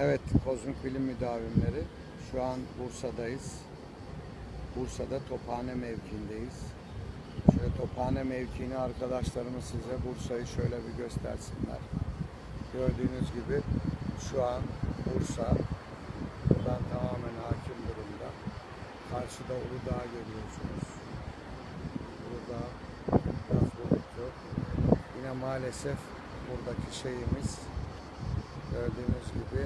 Evet, Kozmik Bilim Müdavimleri. Şu an Bursa'dayız. Bursa'da Tophane mevkiindeyiz. Şöyle Tophane mevkiini arkadaşlarımız size Bursa'yı şöyle bir göstersinler. Gördüğünüz gibi şu an Bursa buradan tamamen hakim durumda. Karşıda Uludağ görüyorsunuz. Uludağ biraz bulutlu. Yine maalesef buradaki şeyimiz gördüğünüz gibi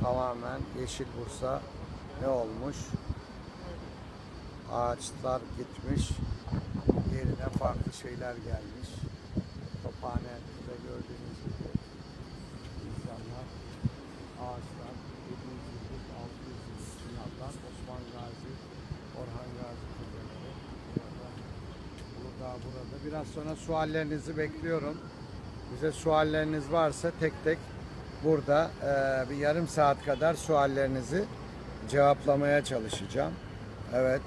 tamamen yeşil Bursa ne olmuş? Ağaçlar gitmiş. Yerine farklı şeyler gelmiş. Tophane de gördüğünüz gibi insanlar, ağaçlar, 700 yıllık, 600 yıllık binalar, Osman Gazi, Orhan Gazi kulübeleri. Burada, burada, burada. Biraz sonra suallerinizi bekliyorum. Bize sualleriniz varsa tek tek burada eee, bir yarım saat kadar suallerinizi cevaplamaya çalışacağım. Evet,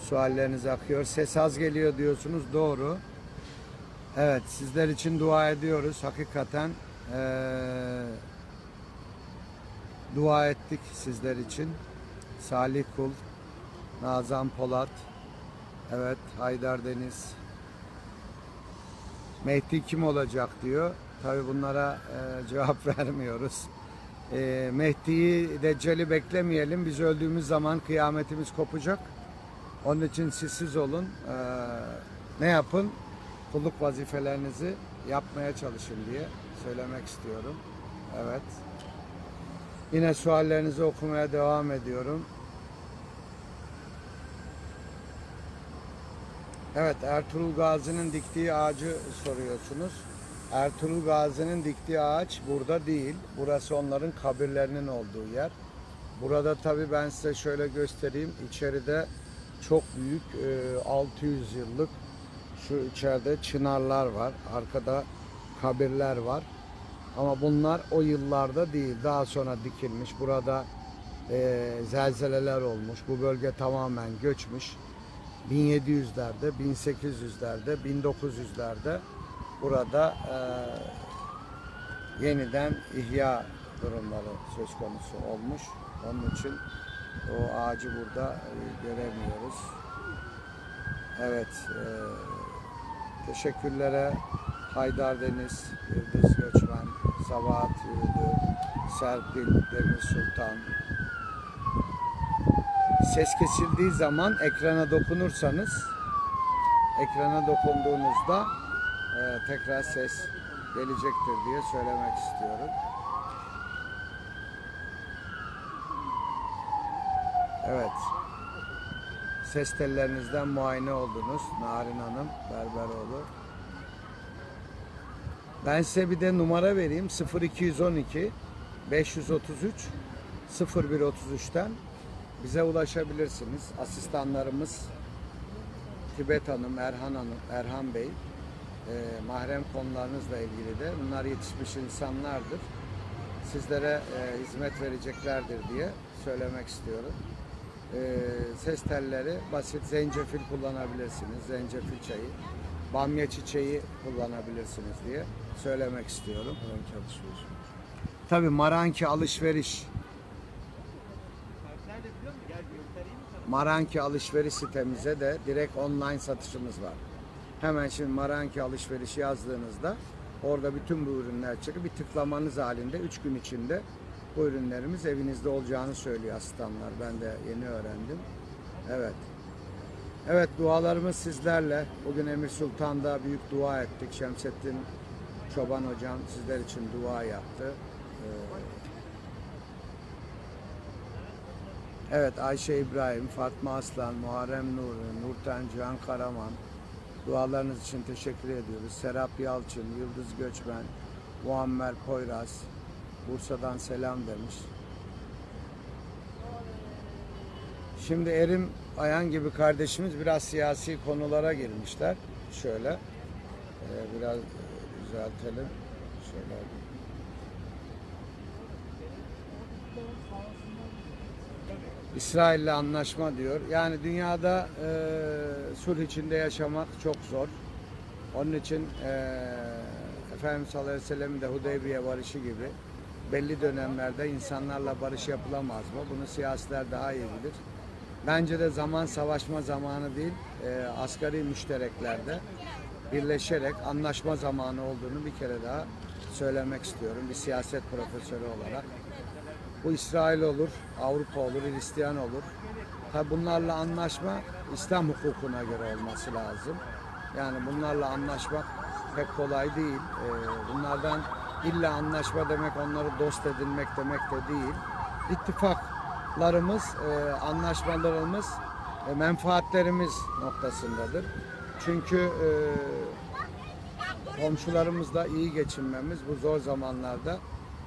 sualleriniz akıyor. Ses az geliyor diyorsunuz, doğru. Evet, sizler için dua ediyoruz. Hakikaten eee, dua ettik sizler için. Salih Kul, Nazan Polat, evet Haydar Deniz, Mehdi kim olacak diyor. Tabi bunlara e, cevap vermiyoruz. E, Mehdi'yi, Deccal'i beklemeyelim. Biz öldüğümüz zaman kıyametimiz kopacak. Onun için siz siz olun. E, ne yapın? Kulluk vazifelerinizi yapmaya çalışın diye söylemek istiyorum. Evet. Yine suallerinizi okumaya devam ediyorum. Evet, Ertuğrul Gazi'nin diktiği ağacı soruyorsunuz. Ertuğrul Gazi'nin diktiği ağaç burada değil. Burası onların kabirlerinin olduğu yer. Burada tabii ben size şöyle göstereyim. İçeride çok büyük e, 600 yıllık şu içeride çınarlar var. Arkada kabirler var. Ama bunlar o yıllarda değil. Daha sonra dikilmiş. Burada e, zelzeleler olmuş. Bu bölge tamamen göçmüş. 1700'lerde, 1800'lerde, 1900'lerde burada e, yeniden ihya durumları söz konusu olmuş. Onun için o ağacı burada e, göremiyoruz. Evet, e, teşekkürlere Haydar Deniz, Yıldız Göçmen, Sabahat Yürüdü, Serpil Demir Sultan, ses kesildiği zaman ekrana dokunursanız ekrana dokunduğunuzda e, tekrar ses gelecektir diye söylemek istiyorum. Evet. Ses tellerinizden muayene oldunuz. Narin Hanım, Berberoğlu. Ben size bir de numara vereyim. 0212 533 0133'ten bize ulaşabilirsiniz. Asistanlarımız Tibet Hanım, Erhan Hanım, Erhan Bey, e, mahrem konularınızla ilgili de bunlar yetişmiş insanlardır. Sizlere e, hizmet vereceklerdir diye söylemek istiyorum. E, ses telleri basit zencefil kullanabilirsiniz, zencefil çayı, bamya çiçeği kullanabilirsiniz diye söylemek istiyorum. Tabii Maranki alışveriş Maranki alışveriş sitemize de direkt online satışımız var. Hemen şimdi Maranki alışveriş yazdığınızda orada bütün bu ürünler çıkıyor. Bir tıklamanız halinde 3 gün içinde bu ürünlerimiz evinizde olacağını söylüyor asistanlar. Ben de yeni öğrendim. Evet. Evet dualarımız sizlerle. Bugün Emir Sultan'da büyük dua ettik. Şemsettin Çoban hocam sizler için dua yaptı. Ee, Evet Ayşe İbrahim, Fatma Aslan, Muharrem Nuri, Nurten Cihan Karaman dualarınız için teşekkür ediyoruz. Serap Yalçın, Yıldız Göçmen, Muammer Poyraz Bursa'dan selam demiş. Şimdi Erim Ayan gibi kardeşimiz biraz siyasi konulara girmişler. Şöyle e, biraz düzeltelim. Şöyle İsrail'le anlaşma diyor. Yani dünyada e, sulh içinde yaşamak çok zor. Onun için e, Efendimiz sallallahu aleyhi ve sellem'in de Hudeybiye barışı gibi belli dönemlerde insanlarla barış yapılamaz mı? Bunu siyasiler daha iyi bilir. Bence de zaman savaşma zamanı değil, e, asgari müştereklerde birleşerek anlaşma zamanı olduğunu bir kere daha söylemek istiyorum bir siyaset profesörü olarak. Bu İsrail olur, Avrupa olur, Hristiyan olur. Tabi bunlarla anlaşma İslam hukukuna göre olması lazım. Yani bunlarla anlaşmak pek kolay değil. Ee, bunlardan illa anlaşma demek onları dost edinmek demek de değil. İttifaklarımız, e, anlaşmalarımız, e, menfaatlerimiz noktasındadır. Çünkü e, komşularımızla iyi geçinmemiz bu zor zamanlarda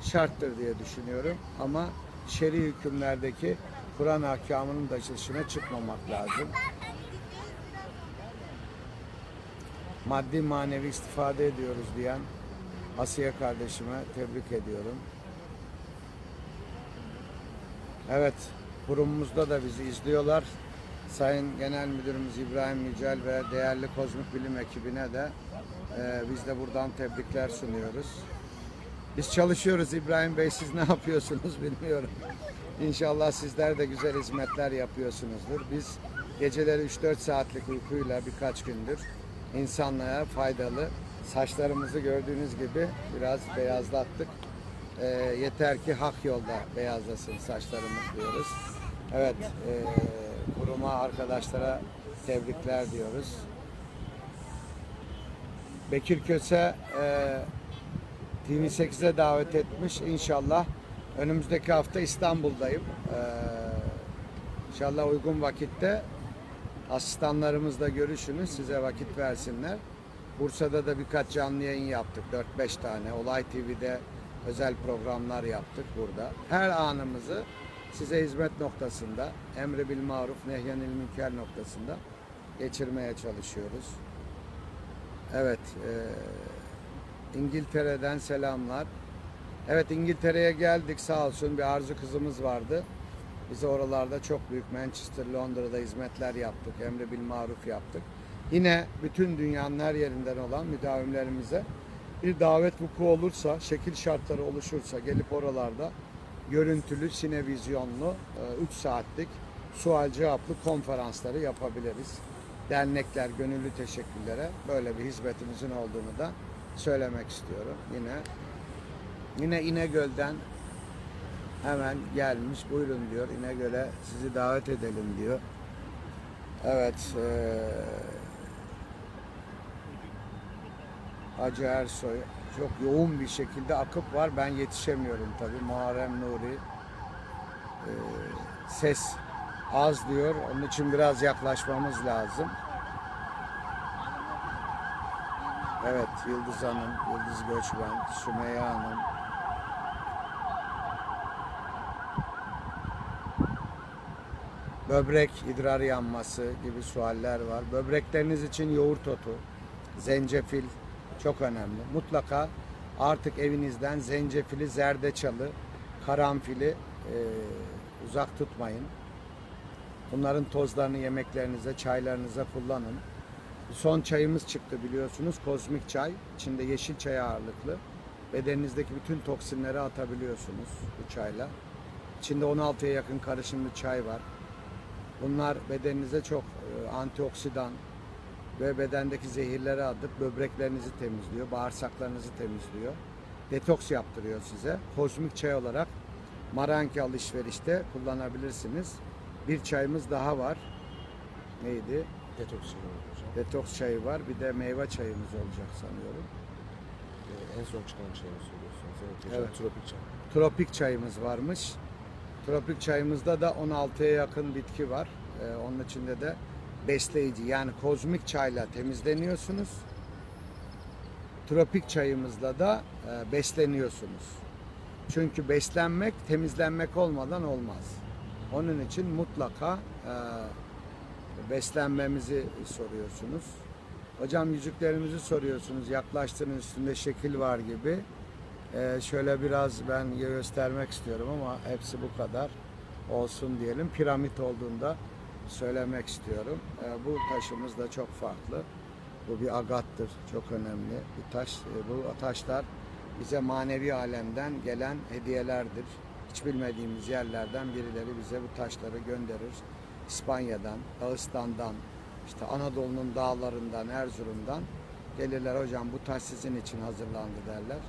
şarttır diye düşünüyorum. Ama şer'i hükümlerdeki Kur'an ahkamının dışına çıkmamak lazım. Maddi manevi istifade ediyoruz diyen Asiye kardeşime tebrik ediyorum. Evet, kurumumuzda da bizi izliyorlar. Sayın Genel Müdürümüz İbrahim Yücel ve değerli Kozmik Bilim ekibine de e, biz de buradan tebrikler sunuyoruz. Biz çalışıyoruz İbrahim Bey siz ne yapıyorsunuz bilmiyorum. İnşallah sizler de güzel hizmetler yapıyorsunuzdur. Biz geceleri 3-4 saatlik uykuyla birkaç gündür insanlığa faydalı saçlarımızı gördüğünüz gibi biraz beyazlattık. E, yeter ki hak yolda beyazlasın saçlarımız diyoruz. Evet, e, kuruma arkadaşlara tebrikler diyoruz. Bekir Köse e, TV8'e davet etmiş. İnşallah önümüzdeki hafta İstanbul'dayım. E, inşallah uygun vakitte asistanlarımızla görüşünüz. Size vakit versinler. Bursa'da da birkaç canlı yayın yaptık. 4-5 tane. Olay TV'de özel programlar yaptık burada. Her anımızı size hizmet noktasında, emri bil maruf, nehyenil münker noktasında geçirmeye çalışıyoruz. Evet, e, İngiltere'den selamlar. Evet İngiltere'ye geldik sağ olsun bir arzu kızımız vardı. Biz oralarda çok büyük Manchester, Londra'da hizmetler yaptık. Emri bil maruf yaptık. Yine bütün dünyanın her yerinden olan müdavimlerimize bir davet vuku olursa, şekil şartları oluşursa gelip oralarda görüntülü, sinevizyonlu 3 saatlik sual cevaplı konferansları yapabiliriz. Dernekler, gönüllü teşekkürlere böyle bir hizmetimizin olduğunu da söylemek istiyorum. Yine yine İnegöl'den hemen gelmiş. Buyurun diyor. İnegöl'e sizi davet edelim diyor. Evet. eee Hacı Ersoy çok yoğun bir şekilde akıp var. Ben yetişemiyorum tabii. Muharrem Nuri eee, ses az diyor. Onun için biraz yaklaşmamız lazım. Evet, Yıldız Hanım, Yıldız Göçmen, Sümeyye Hanım. Böbrek idrar yanması gibi sualler var. Böbrekleriniz için yoğurt otu, zencefil çok önemli. Mutlaka artık evinizden zencefili, zerdeçalı, karanfili e, uzak tutmayın. Bunların tozlarını yemeklerinize, çaylarınıza kullanın. Son çayımız çıktı biliyorsunuz. Kozmik çay. İçinde yeşil çay ağırlıklı. Bedeninizdeki bütün toksinleri atabiliyorsunuz bu çayla. İçinde 16'ya yakın karışımlı çay var. Bunlar bedeninize çok e, antioksidan ve bedendeki zehirleri atıp böbreklerinizi temizliyor, bağırsaklarınızı temizliyor. Detoks yaptırıyor size. Kozmik çay olarak Maranki alışverişte kullanabilirsiniz. Bir çayımız daha var. Neydi? Detoks çayı. Detoks çayı var. Bir de meyve çayımız olacak sanıyorum. Ee, en son çıkan çayı söylüyorsunuz. Evet hocam. Evet. Tropik çay. Tropik çayımız varmış. Tropik çayımızda da 16'ya yakın bitki var. Ee, onun içinde de besleyici yani kozmik çayla temizleniyorsunuz. Tropik çayımızla da e, besleniyorsunuz. Çünkü beslenmek temizlenmek olmadan olmaz. Onun için mutlaka e, beslenmemizi soruyorsunuz. Hocam yüzüklerimizi soruyorsunuz. Yaklaştığınız üstünde şekil var gibi. Ee, şöyle biraz ben göstermek istiyorum ama hepsi bu kadar olsun diyelim. Piramit olduğunda söylemek istiyorum. Ee, bu taşımız da çok farklı. Bu bir agattır. Çok önemli bir taş. Ee, bu taşlar bize manevi alemden gelen hediyelerdir. Hiç bilmediğimiz yerlerden birileri bize bu taşları gönderir. İspanya'dan, Dağıstan'dan, işte Anadolu'nun dağlarından, Erzurum'dan gelirler hocam bu taş sizin için hazırlandı derler.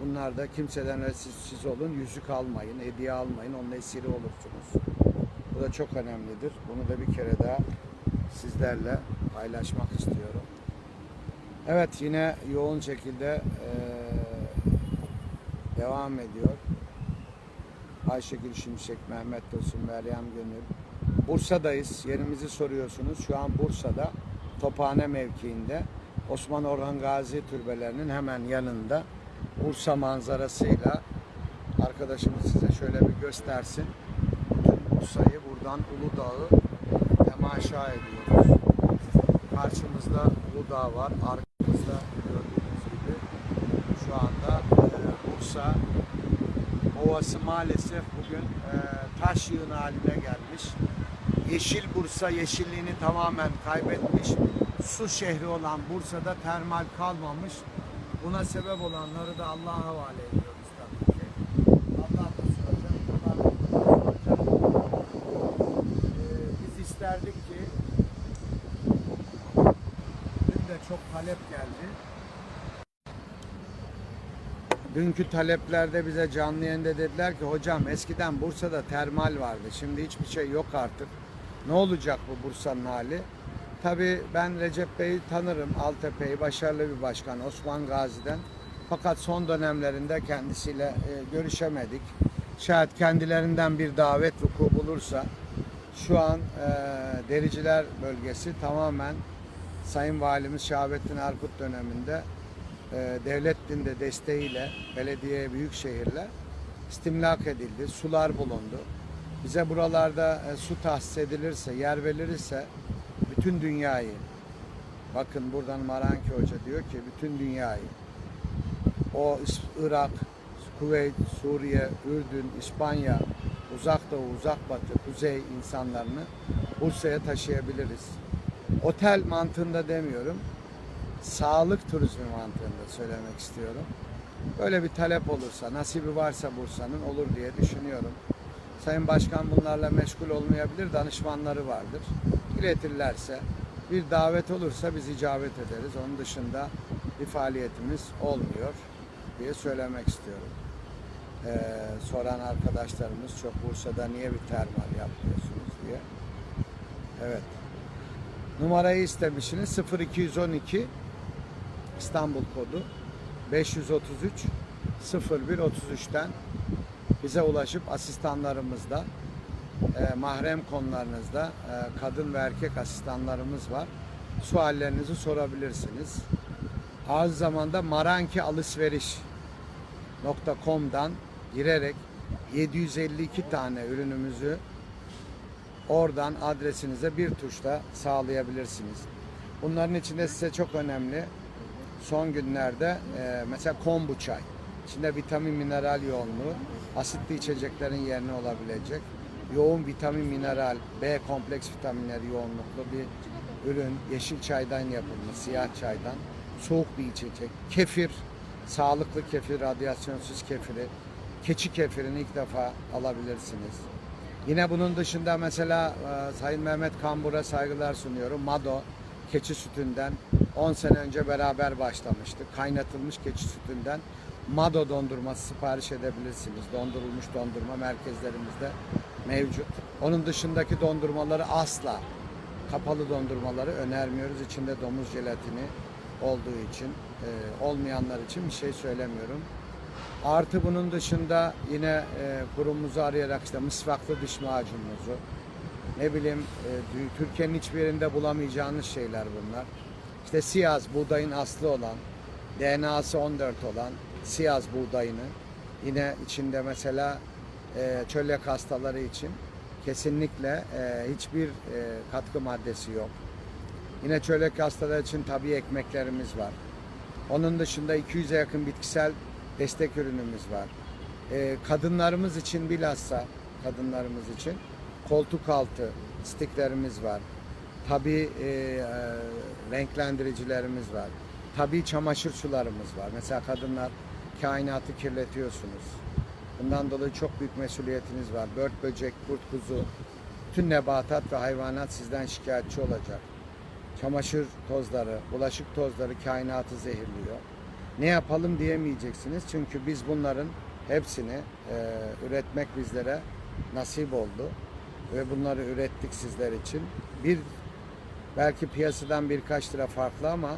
Bunlar da kimseden siz, siz olun, yüzük almayın, hediye almayın, onun esiri olursunuz. Bu da çok önemlidir. Bunu da bir kere daha sizlerle paylaşmak istiyorum. Evet yine yoğun şekilde eee, devam ediyor. Ayşegül Şimşek, Mehmet Tosun, Meryem Gönül. Bursa'dayız. Yerimizi soruyorsunuz. Şu an Bursa'da Tophane mevkiinde Osman Orhan Gazi türbelerinin hemen yanında Bursa manzarasıyla arkadaşımız size şöyle bir göstersin. Bursa'yı buradan Uludağ'ı temaşa ediyoruz. Karşımızda Uludağ var. Arkamızda gördüğünüz gibi şu anda e, Bursa Ovası maalesef bugün e, taş yığını haline gelmiş. Yeşil Bursa yeşilliğini tamamen kaybetmiş. Su şehri olan Bursa'da termal kalmamış. Buna sebep olanları da Allah'a havale ediyoruz tabii ki. Allah da soracak, Allah da soracak. E, biz isterdik ki dün de çok talep geldi. Dünkü taleplerde bize canlı yayında dediler ki hocam eskiden Bursa'da termal vardı. Şimdi hiçbir şey yok artık. Ne olacak bu Bursa'nın hali? Tabii ben Recep Bey'i tanırım. Altepe'yi başarılı bir başkan Osman Gazi'den. Fakat son dönemlerinde kendisiyle e, görüşemedik. Şayet kendilerinden bir davet vuku bulursa şu an e, Dericiler bölgesi tamamen Sayın Valimiz Şahabettin Erkut döneminde e, devletin de desteğiyle belediye büyükşehirle istimlak edildi. Sular bulundu. Bize buralarda e, su tahsis edilirse, yer verilirse bütün dünyayı bakın buradan Maranki Hoca diyor ki bütün dünyayı o Irak, Kuveyt, Suriye, Ürdün, İspanya, Uzak Doğu, Uzak Batı, Kuzey insanlarını Bursa'ya taşıyabiliriz. Otel mantığında demiyorum sağlık turizmi mantığında söylemek istiyorum. Böyle bir talep olursa, nasibi varsa Bursa'nın olur diye düşünüyorum. Sayın Başkan bunlarla meşgul olmayabilir, danışmanları vardır. İletirlerse, bir davet olursa biz icabet ederiz. Onun dışında bir faaliyetimiz olmuyor diye söylemek istiyorum. Ee, soran arkadaşlarımız çok Bursa'da niye bir termal yapmıyorsunuz diye. Evet. Numarayı istemişsiniz 0212 İstanbul kodu 533 01 33'ten bize ulaşıp asistanlarımızda e, mahrem konularınızda e, kadın ve erkek asistanlarımız var. Suallerinizi sorabilirsiniz. Az zamanda maranki alışveriş .com'dan girerek 752 tane ürünümüzü oradan adresinize bir tuşla sağlayabilirsiniz. Bunların içinde size çok önemli son günlerde e, mesela kombu çay. İçinde vitamin mineral yoğunluğu asitli içeceklerin yerine olabilecek yoğun vitamin mineral B kompleks vitaminleri yoğunluklu bir ürün yeşil çaydan yapılmış siyah çaydan soğuk bir içecek kefir sağlıklı kefir radyasyonsuz kefiri keçi kefirini ilk defa alabilirsiniz. Yine bunun dışında mesela e, Sayın Mehmet Kambur'a saygılar sunuyorum. Mado keçi sütünden 10 sene önce beraber başlamıştık. Kaynatılmış keçi sütünden Mado dondurması sipariş edebilirsiniz. Dondurulmuş dondurma merkezlerimizde mevcut. Onun dışındaki dondurmaları asla kapalı dondurmaları önermiyoruz. İçinde domuz jelatini olduğu için e, olmayanlar için bir şey söylemiyorum. Artı bunun dışında yine e, kurumumuzu arayarak işte mısvaklı diş macunumuzu, ne bileyim e, Türkiye'nin hiçbir yerinde bulamayacağınız şeyler bunlar. İşte siyaz buğdayın aslı olan, DNA'sı 14 olan siyaz buğdayını yine içinde mesela e, çölyak hastaları için kesinlikle e, hiçbir e, katkı maddesi yok. Yine çölyak hastaları için tabii ekmeklerimiz var. Onun dışında 200'e yakın bitkisel destek ürünümüz var. Ee, kadınlarımız için bilhassa kadınlarımız için koltuk altı stiklerimiz var. Tabii e, e, renklendiricilerimiz var. Tabii çamaşır sularımız var. Mesela kadınlar kainatı kirletiyorsunuz. Bundan dolayı çok büyük mesuliyetiniz var. Bört, böcek, kurt, kuzu, bütün nebatat ve hayvanat sizden şikayetçi olacak. Çamaşır tozları, bulaşık tozları kainatı zehirliyor. Ne yapalım diyemeyeceksiniz çünkü biz bunların hepsini e, üretmek bizlere nasip oldu ve bunları ürettik sizler için. Bir belki piyasadan birkaç lira farklı ama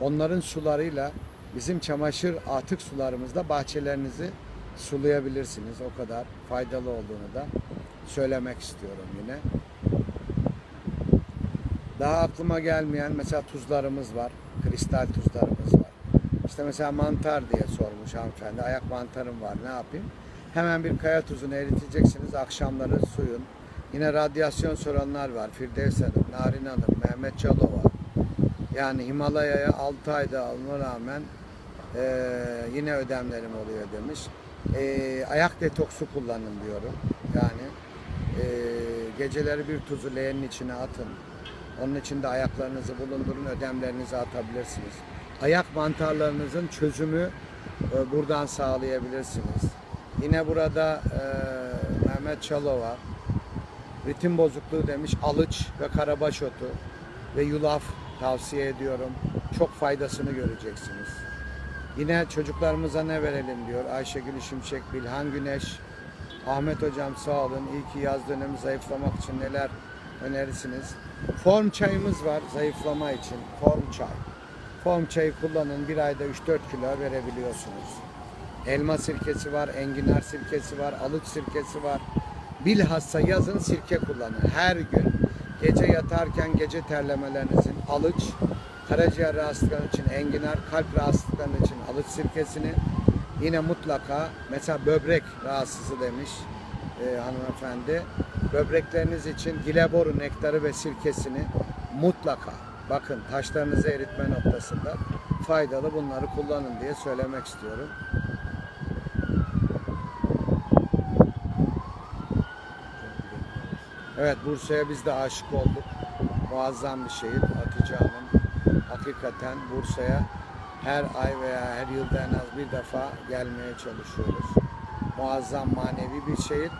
onların sularıyla bizim çamaşır atık sularımızda bahçelerinizi sulayabilirsiniz. O kadar faydalı olduğunu da söylemek istiyorum yine. Daha aklıma gelmeyen mesela tuzlarımız var. Kristal tuzlarımız var. İşte mesela mantar diye sormuş hanımefendi. Ayak mantarım var ne yapayım? Hemen bir kaya tuzunu eriteceksiniz. Akşamları suyun. Yine radyasyon soranlar var. Firdevs Hanım, Narin Hanım, Mehmet Çalova. Yani Himalaya'ya 6 ayda alma rağmen eee, yine ödemlerim oluyor demiş. Eee, ayak detoksu kullanın diyorum. Yani eee, geceleri bir tuzu leğenin içine atın. Onun içinde ayaklarınızı bulundurun, ödemlerinizi atabilirsiniz. Ayak mantarlarınızın çözümü e, buradan sağlayabilirsiniz. Yine burada e, Mehmet Çalova ritim bozukluğu demiş alıç ve karabaş otu ve yulaf tavsiye ediyorum. Çok faydasını göreceksiniz. Yine çocuklarımıza ne verelim diyor Ayşegül Şimşek, Bilhan Güneş, Ahmet Hocam sağ olun. İyi ki yaz dönemi zayıflamak için neler önerirsiniz. Form çayımız var zayıflama için. Form çay. Form çayı kullanın. Bir ayda 3-4 kilo verebiliyorsunuz. Elma sirkesi var, enginar sirkesi var, alıç sirkesi var. Bilhassa yazın sirke kullanın. Her gün gece yatarken gece terlemelerinizin alıç, karaciğer rahatsızlıkları için enginar, kalp rahatsızlıkları için alıç sirkesini yine mutlaka mesela böbrek rahatsızı demiş e, hanımefendi. Böbrekleriniz için dileboru nektarı ve sirkesini mutlaka bakın taşlarınızı eritme noktasında faydalı bunları kullanın diye söylemek istiyorum. Evet Bursa'ya biz de aşık olduk. Muazzam bir şehir Hatice Hanım. Hakikaten Bursa'ya her ay veya her yılda en az bir defa gelmeye çalışıyoruz. Muazzam manevi bir şehir.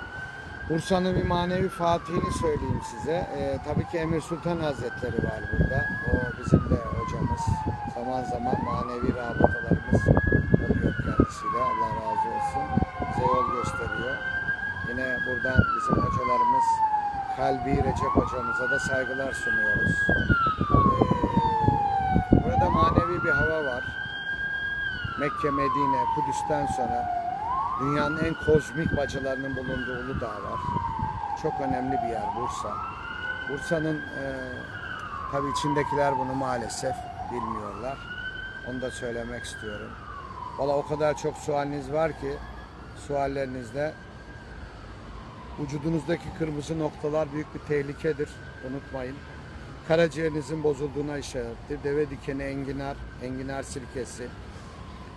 Bursa'nın bir manevi fatihini söyleyeyim size. Ee, tabii ki Emir Sultan Hazretleri var burada. O bizim de hocamız. Zaman zaman manevi rabıtalarımız oluyor kendisiyle. Allah razı olsun. Bize yol gösteriyor. Yine buradan bizim hocalarımız Kalbi Recep hocamıza da saygılar sunuyoruz. Ee, manevi bir hava var. Mekke, Medine, Kudüs'ten sonra dünyanın en kozmik bacılarının bulunduğu Uludağ var. Çok önemli bir yer Bursa. Bursa'nın e, tabii içindekiler bunu maalesef bilmiyorlar. Onu da söylemek istiyorum. Valla o kadar çok sualiniz var ki suallerinizde vücudunuzdaki kırmızı noktalar büyük bir tehlikedir. Unutmayın. Karaciğerinizin bozulduğuna işarettir. Deve dikeni, enginar, enginar sirkesi,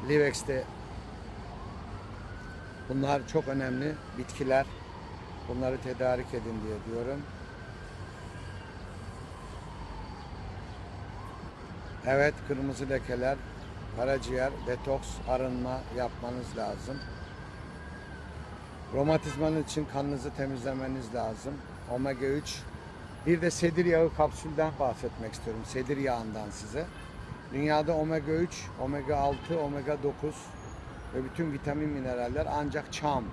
Livex'te bunlar çok önemli bitkiler. Bunları tedarik edin diye diyorum. Evet kırmızı lekeler, karaciğer, detoks, arınma yapmanız lazım. Romatizmanın için kanınızı temizlemeniz lazım. Omega 3. Bir de sedir yağı kapsülden bahsetmek istiyorum. Sedir yağından size. Dünyada omega 3, omega 6, omega 9 ve bütün vitamin mineraller ancak çam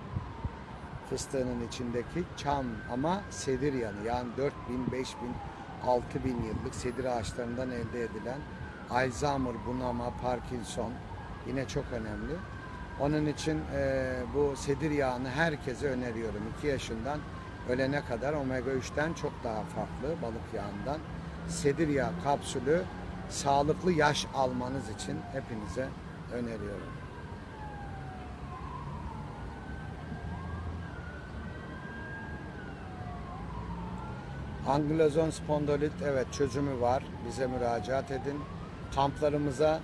fıstığının içindeki çam ama sedir yanı yani 4000, 5000, 6000 yıllık sedir ağaçlarından elde edilen Alzheimer, bunama, Parkinson yine çok önemli. Onun için e, bu sedir yağını herkese öneriyorum. 2 yaşından ölene kadar omega 3'ten çok daha farklı balık yağından. Sedir yağı kapsülü sağlıklı yaş almanız için hepinize öneriyorum. Ankylozon spondilit evet çözümü var. Bize müracaat edin. Kamplarımıza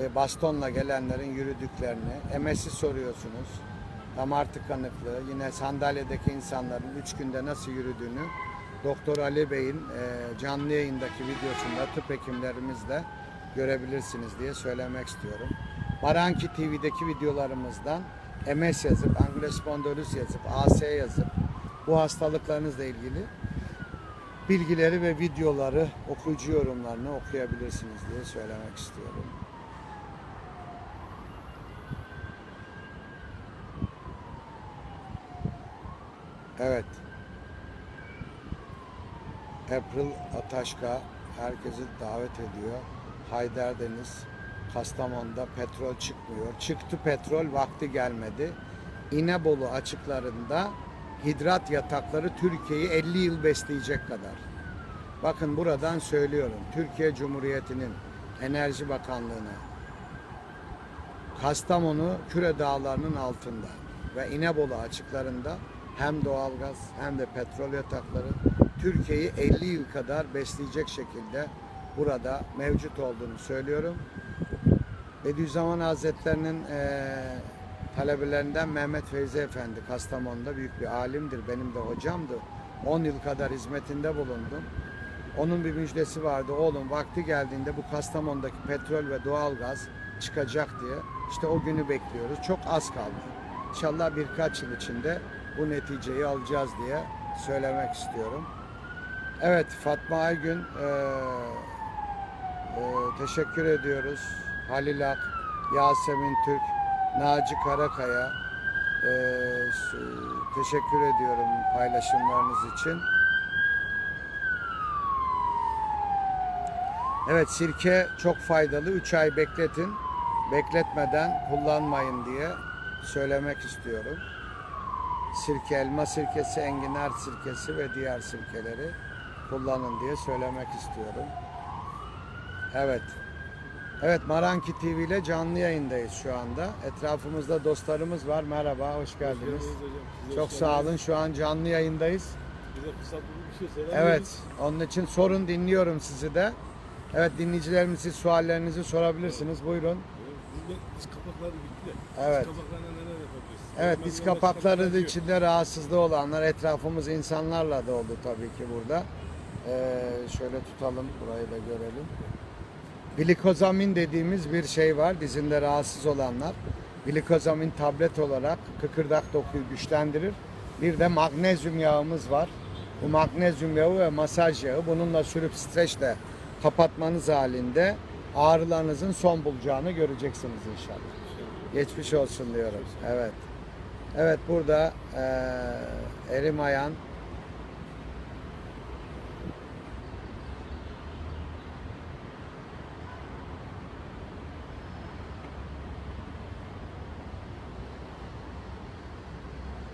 e, bastonla gelenlerin yürüdüklerini, MS'i soruyorsunuz. Damar tıkanıklığı, yine sandalyedeki insanların 3 günde nasıl yürüdüğünü Doktor Ali Bey'in e, canlı yayındaki videosunda tıp hekimlerimizle görebilirsiniz diye söylemek istiyorum. Baranki TV'deki videolarımızdan MS yazıp, angilospondylus yazıp, AS yazıp bu hastalıklarınızla ilgili bilgileri ve videoları, okuyucu yorumlarını okuyabilirsiniz diye söylemek istiyorum. Evet. April Ataşka herkesi davet ediyor. Hayderdeniz, Kastamonu'da petrol çıkmıyor. Çıktı petrol, vakti gelmedi. İnebolu açıklarında hidrat yatakları Türkiye'yi 50 yıl besleyecek kadar. Bakın buradan söylüyorum. Türkiye Cumhuriyeti'nin Enerji Bakanlığı'na Kastamonu Küre Dağları'nın altında ve İnebolu açıklarında hem doğalgaz hem de petrol yatakları Türkiye'yi 50 yıl kadar besleyecek şekilde burada mevcut olduğunu söylüyorum. Bediüzzaman Hazretlerinin eee talebelerinden Mehmet Feyzi Efendi Kastamonu'da büyük bir alimdir. Benim de hocamdı. 10 yıl kadar hizmetinde bulundum. Onun bir müjdesi vardı. Oğlum vakti geldiğinde bu Kastamonu'daki petrol ve doğalgaz çıkacak diye. İşte o günü bekliyoruz. Çok az kaldı. İnşallah birkaç yıl içinde bu neticeyi alacağız diye söylemek istiyorum. Evet Fatma Aygün eee, eee, teşekkür ediyoruz. Halil Ak, Yasemin Türk, Naci Karakaya s- teşekkür ediyorum paylaşımlarınız için. Evet sirke çok faydalı. 3 ay bekletin. Bekletmeden kullanmayın diye söylemek istiyorum. Sirke, elma sirkesi, enginar sirkesi ve diğer sirkeleri kullanın diye söylemek istiyorum. Evet. Evet Maranki TV ile canlı yayındayız şu anda. Etrafımızda dostlarımız var. Merhaba, hoş geldiniz. geldiniz hocam. Çok hoş sağ olun. Şu an canlı yayındayız. Bize fırsat bir şey Evet, onun için sorun dinliyorum sizi de. Evet dinleyicilerimiz siz suallerinizi sorabilirsiniz. Buyurun. Biz kapakları bitti. Evet. Neler yapabiliriz? Evet yok. içinde rahatsızlığı olanlar etrafımız insanlarla doldu tabii ki burada. Ee, şöyle tutalım burayı da görelim. Glikozamin dediğimiz bir şey var dizinde rahatsız olanlar. Glikozamin tablet olarak kıkırdak dokuyu güçlendirir. Bir de magnezyum yağımız var. Bu magnezyum yağı ve masaj yağı bununla sürüp streçle kapatmanız halinde ağrılarınızın son bulacağını göreceksiniz inşallah. Geçmiş olsun diyorum. Evet. Evet burada eee erim ayan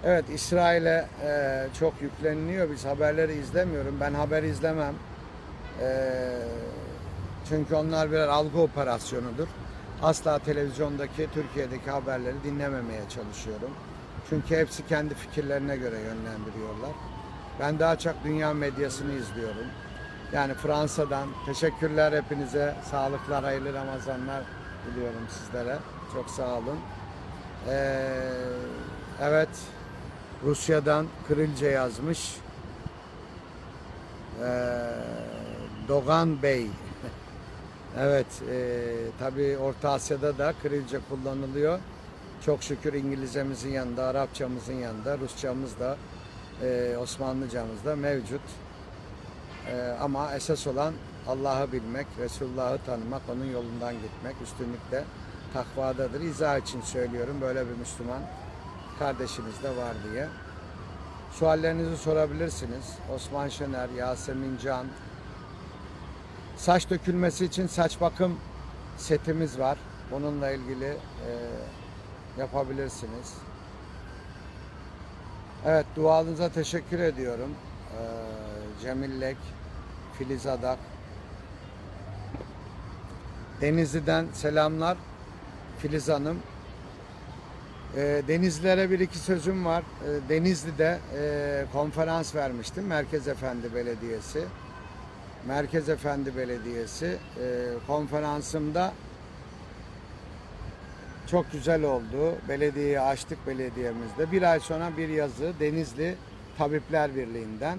Evet İsrail'e eee, çok yükleniliyor. Biz haberleri izlemiyorum. Ben haber izlemem. Eee, çünkü onlar birer algı operasyonudur. Asla televizyondaki, Türkiye'deki haberleri dinlememeye çalışıyorum. Çünkü hepsi kendi fikirlerine göre yönlendiriyorlar. Ben daha çok dünya medyasını izliyorum. Yani Fransa'dan teşekkürler hepinize. Sağlıklar, hayırlı Ramazanlar diliyorum sizlere. Çok sağ olun. Ee, evet, Rusya'dan Kırılca yazmış. Ee, Dogan Bey. evet, e, tabii Orta Asya'da da Kırılca kullanılıyor. Çok şükür İngilizcemizin yanında, Arapçamızın yanında, Rusçamız da, e, Osmanlıcamız da mevcut. E, ama esas olan Allah'ı bilmek, Resulullah'ı tanımak, onun yolundan gitmek, üstünlükle takvadadır. İzah için söylüyorum, böyle bir Müslüman kardeşimiz de var diye. Suallerinizi sorabilirsiniz. Osman Şener, Yasemin Can. Saç dökülmesi için saç bakım setimiz var. Bununla ilgili e, yapabilirsiniz. Evet duanıza teşekkür ediyorum. Ee, Cemil Lek, Filiz Adak. Denizli'den selamlar. Filiz Hanım. Ee, Denizlilere bir iki sözüm var. Ee, Denizli'de e, konferans vermiştim. Merkez Efendi Belediyesi. Merkez Efendi Belediyesi e, konferansımda çok güzel oldu. Belediyeyi açtık belediyemizde. Bir ay sonra bir yazı Denizli Tabipler Birliği'nden.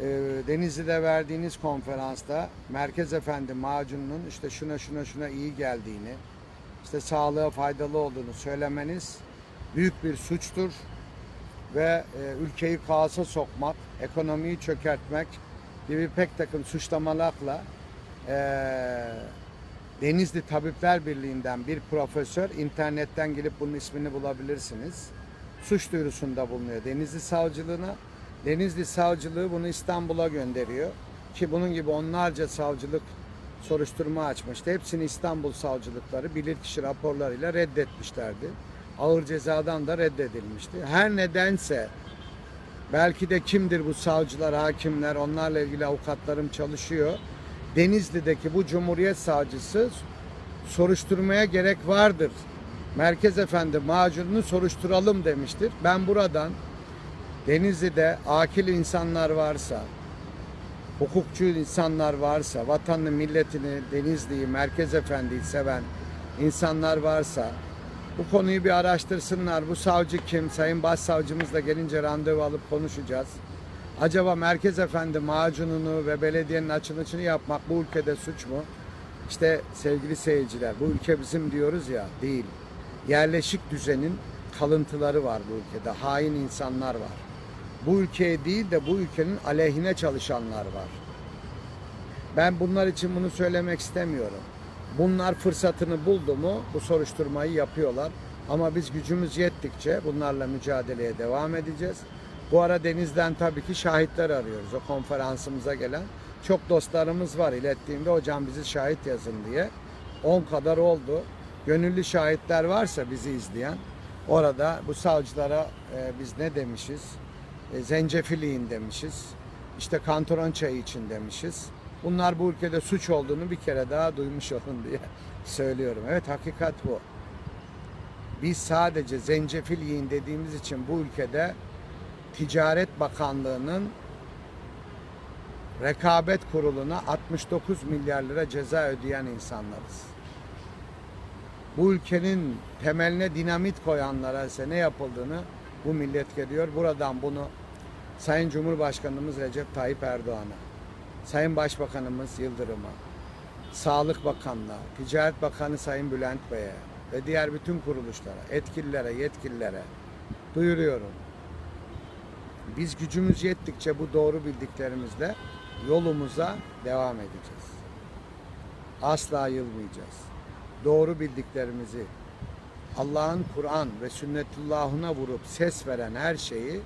Ee, Denizli'de verdiğiniz konferansta Merkez Efendi macununun işte şuna şuna şuna iyi geldiğini, işte sağlığa faydalı olduğunu söylemeniz büyük bir suçtur ve e, ülkeyi kaosa sokmak, ekonomiyi çökertmek gibi pek takım suçlamalarla e, Denizli Tabipler Birliği'nden bir profesör internetten gelip bunun ismini bulabilirsiniz. Suç duyurusunda bulunuyor Denizli Savcılığına. Denizli Savcılığı bunu İstanbul'a gönderiyor. Ki bunun gibi onlarca savcılık soruşturma açmıştı. Hepsini İstanbul savcılıkları bilirkişi raporlarıyla reddetmişlerdi. Ağır cezadan da reddedilmişti. Her nedense belki de kimdir bu savcılar, hakimler, onlarla ilgili avukatlarım çalışıyor. Denizli'deki bu Cumhuriyet Savcısı soruşturmaya gerek vardır. Merkez Efendi macununu soruşturalım demiştir. Ben buradan Denizli'de akil insanlar varsa, hukukçu insanlar varsa, vatanını, milletini, Denizli'yi, Merkez Efendi'yi seven insanlar varsa bu konuyu bir araştırsınlar. Bu savcı kim? Sayın Başsavcımızla gelince randevu alıp konuşacağız. Acaba Merkez Efendi macununu ve belediyenin açılışını yapmak bu ülkede suç mu? İşte sevgili seyirciler bu ülke bizim diyoruz ya değil. Yerleşik düzenin kalıntıları var bu ülkede. Hain insanlar var. Bu ülkeye değil de bu ülkenin aleyhine çalışanlar var. Ben bunlar için bunu söylemek istemiyorum. Bunlar fırsatını buldu mu bu soruşturmayı yapıyorlar. Ama biz gücümüz yettikçe bunlarla mücadeleye devam edeceğiz. Bu ara denizden tabii ki şahitler arıyoruz. O konferansımıza gelen çok dostlarımız var ilettiğimde hocam bizi şahit yazın diye. 10 kadar oldu. Gönüllü şahitler varsa bizi izleyen orada bu savcılara e, biz ne demişiz? E, zencefil yiyin demişiz. İşte kantaron çayı için demişiz. Bunlar bu ülkede suç olduğunu bir kere daha duymuş olun diye söylüyorum. Evet hakikat bu. Biz sadece zencefil yiyin dediğimiz için bu ülkede Ticaret Bakanlığı'nın rekabet kuruluna 69 milyar lira ceza ödeyen insanlarız. Bu ülkenin temeline dinamit koyanlara ise ne yapıldığını bu millet görüyor. Buradan bunu Sayın Cumhurbaşkanımız Recep Tayyip Erdoğan'a, Sayın Başbakanımız Yıldırım'a, Sağlık Bakanlığı, Ticaret Bakanı Sayın Bülent Bey'e ve diğer bütün kuruluşlara, etkililere, yetkililere duyuruyorum. Biz gücümüz yettikçe bu doğru bildiklerimizle yolumuza devam edeceğiz. Asla yılmayacağız. Doğru bildiklerimizi Allah'ın Kur'an ve sünnetullahına vurup ses veren her şeyi